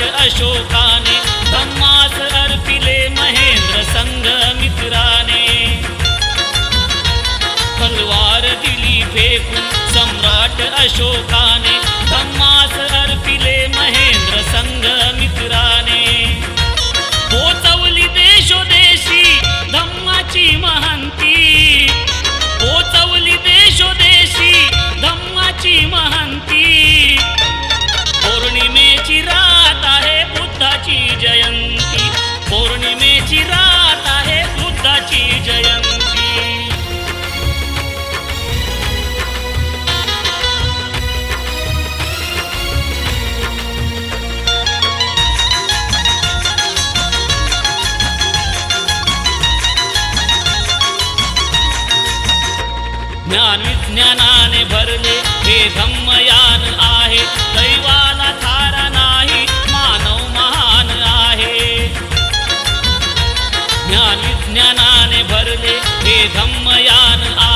सम्राट अशोकाने ब्रह्मास अर्पिले महेंद्र संघ मित्राने. तलवार दिली फेकून सम्राट अशोकाने ज्ञान विज्ञानाने भरले. हे धम्मयान आहे. दैवाला थारा नाही. मानव महान आहे. ज्ञान विज्ञानाने भरले. हे धम्मयान आहे